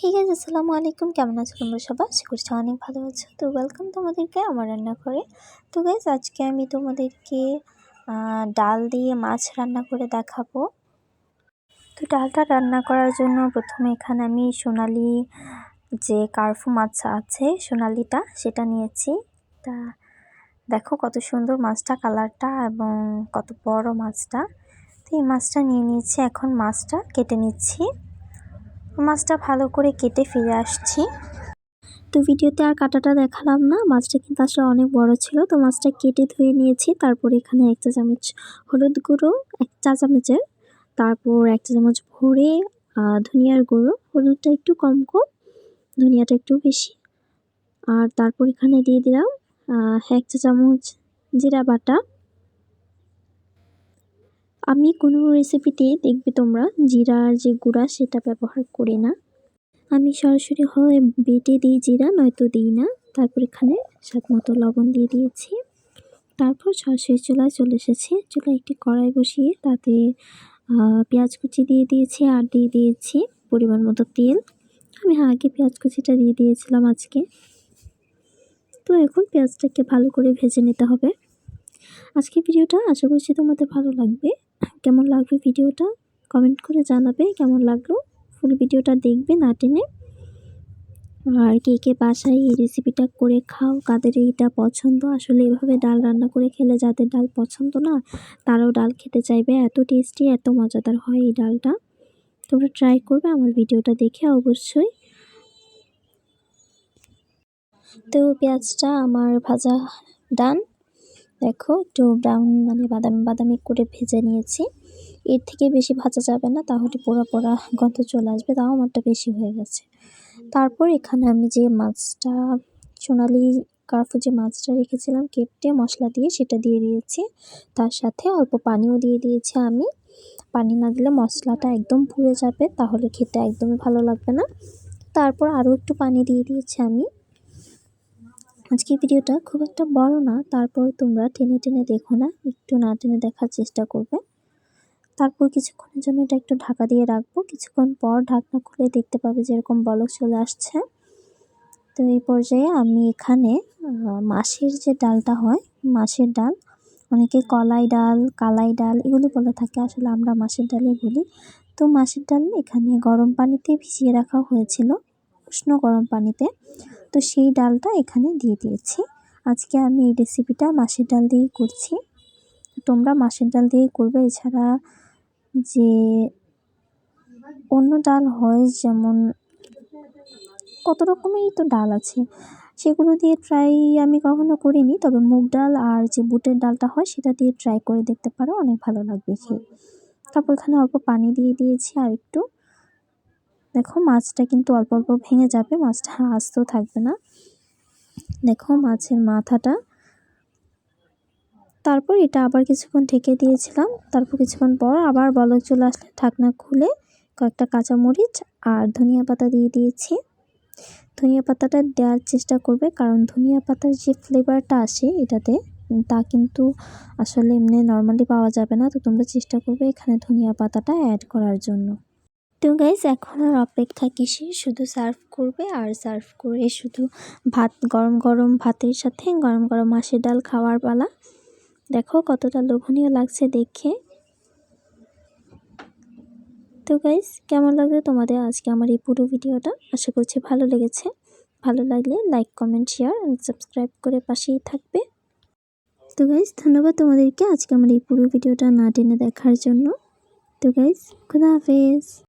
Hey guys আসসালামু আলাইকুম। কেমন আছো তোমরা সবাই? আশা করছি অনেক ভালো আছো। তো ওয়েলকাম তোমাদেরকে আমার রান্না করে তো গাইজ আজকে আমি তোমাদেরকে ডাল দিয়ে মাছ রান্না করে দেখাবো। তো ডালটা রান্না করার জন্য প্রথমে এখানে আমি সোনালি যে কার্ফু মাছ আছে, সোনালিটা সেটা নিয়েছি। তা দেখো কত সুন্দর মাছটা, কালারটা এবং কত বড় মাছটা। তো এই মাছটা নিয়ে নিয়েছি। এখন মাছটা কেটে নিচ্ছি। মাছটা ভালো করে কেটে ফিরে আসছি। তো ভিডিওতে আর কাটাটা দেখালাম না, মাছটা কিন্তু আসলে অনেক বড় ছিল। তো মাছটা কেটে ধুয়ে নিয়েছি, তারপর এখানে এক চা চামচ হলুদ গুঁড়ো, এক চা চামচের, তারপর এক চা চামচ ভরে ধনিয়ার গুঁড়ো। হলুদটা একটু কম কম, ধনিয়াটা একটু বেশি। আর তারপর এখানে দিয়ে দিলাম এক চা চামচ জিরা বাটা। আমি কোনো রেসিপিতে দেখবে তোমরা জিরার যে গুঁড়া সেটা ব্যবহার করি না। আমি সরাসরি হয় বেটে দিই জিরা, নয়তো দিই না। তারপর এখানে স্বাদ মতো লবণ দিয়ে দিয়েছি। তারপর সরাসরি চুলায় চলে এসেছি। চুলায় একটি কড়াই বসিয়ে তাতে পেঁয়াজ কুচি দিয়ে দিয়েছি আর দিয়ে দিয়েছি পরিমাণ মতো তেল। আমি আগে পেঁয়াজ কুচিটা দিয়ে দিয়েছিলাম আজকে। তো এখন পেঁয়াজটাকে ভালো করে ভেজে নিতে হবে। আজকে ভিডিওটা আশা করছি তোমাদের ভালো লাগবে। কেমন লাগবে ভিডিওটা? কমেন্ট করে জানাবে কেমন লাগল? ফুল ভিডিওটা দেখবে না টেনে। আর কে কে বাসায় এই রেসিপিটা করে খাও, কাদের এইটা পছন্দ? আসলে এভাবে ডাল রান্না করে খেলে যাদের ডাল পছন্দ না, তারাও ডাল খেতে চাইবে। এত টেস্টি এত মজাদার হয় এই ডালটা। তোমরা ট্রাই করবে আমার ভিডিওটা দেখে অবশ্যই। তো পেঁয়াজটা আমার ভাজা ডান দেখো, একটু ব্রাউন মানে বাদামি বাদামি করে ভেজে নিয়েছি। এর থেকে বেশি ভাজা যাবে না, তাহলে পোড়া পোড়া গন্ধ চলে আসবে, তাও আমারটা বেশি হয়ে গেছে। তারপর এখানে আমি যে মাছটা, সোনালি কার্ফু যে মাছটা রেখেছিলাম, কেটে মশলা দিয়ে সেটা দিয়ে দিয়েছি। তার সাথে অল্প পানিও দিয়ে দিয়েছি আমি। পানি না দিলে মশলাটা একদম পুড়ে যাবে, তাহলে খেতে একদমই ভালো লাগবে না। তারপর আরও একটু পানি দিয়ে দিয়েছি আমি। আজকে ভিডিওটা খুব একটা বড় না, তারপর তোমরা টেনে টেনে দেখো না, একটু না টেনে দেখার চেষ্টা করবে। তারপর কিছুক্ষণের জন্য এটা একটু ঢাকা দিয়ে রাখব, কিছুক্ষণ পর ঢাকনা খুলে দেখতে পাবে যেরকম বলক চলে আসছে। তো এই পর্যায়ে আমি এখানে মাসের যে ডালটা হয় মাসের ডাল, অনেকে কলাই ডাল, কালাই ডাল এগুলো বলে থাকে, আসলে আমরা মাসের ডালে বলি। তো মাসের ডাল এখানে গরম পানিতে ভিজিয়ে রাখা হয়েছিল, উষ্ণ গরম পানিতে। তো সেই ডালটা এখানে দিয়ে দিয়েছি। আজকে আমি এই রেসিপিটা মাসের ডাল দিয়েই করছি। তোমরা মাসের ডাল দিয়েই করবে। এছাড়া যে অন্য ডাল হয় যেমন কত রকমেরই তো ডাল আছে, সেগুলো দিয়ে ট্রাই আমি কখনো করিনি। তবে মুগ ডাল আর যে বুটের ডালটা হয়, সেটা দিয়ে ট্রাই করে দেখতে পারো। অনেক ভালো লাগবে খেয়ে। তারপর এখানে অল্প পানি দিয়ে দিয়েছি আর একটু দেখো, মাছটা কিন্তু অল্প অল্প ভেঙে যাবে, মাছটা আস্ত থাকবে না। দেখো, মাছের মাথাটা। তারপর এটা আবার কিছুক্ষণ ঢেকে দিয়েছিলাম। তারপর কিছুক্ষণ পর আবার বলক চলে আসলে ঢাকনা খুলে কয়েকটা কাঁচামরিচ আর ধনিয়া পাতা দিয়ে দিয়েছি। ধনিয়া পাতাটা দেওয়ার চেষ্টা করবে, কারণ ধনিয়া পাতার যে ফ্লেভারটা আসে এটাতে তা কিন্তু আসলে এমনি নর্মালি পাওয়া যাবে না। তো তোমরা চেষ্টা করবে এখানে ধনিয়া পাতাটা অ্যাড করার জন্য। তো গাইজ এখন আর অপেক্ষা কিসে শুধু সার্ভ করবে আর সার্ভ করে শুধু ভাত, গরম গরম ভাতের সাথে গরম গরম মাসের ডাল খাওয়ার পালা। দেখো কতটা লোভনীয় লাগছে দেখে। তো গাইজ কেমন লাগল তোমাদের আজকে আমার এই পুরো ভিডিওটা? আশা করছি ভালো লেগেছে। ভালো লাগলে লাইক কমেন্ট শেয়ার সাবস্ক্রাইব করে পাশেই থাকবে। তো গাইজ ধন্যবাদ তোমাদেরকে আজকে আমার এই পুরো ভিডিওটা না টেনে দেখার জন্য। তো গাইজ খুদা হাফেজ।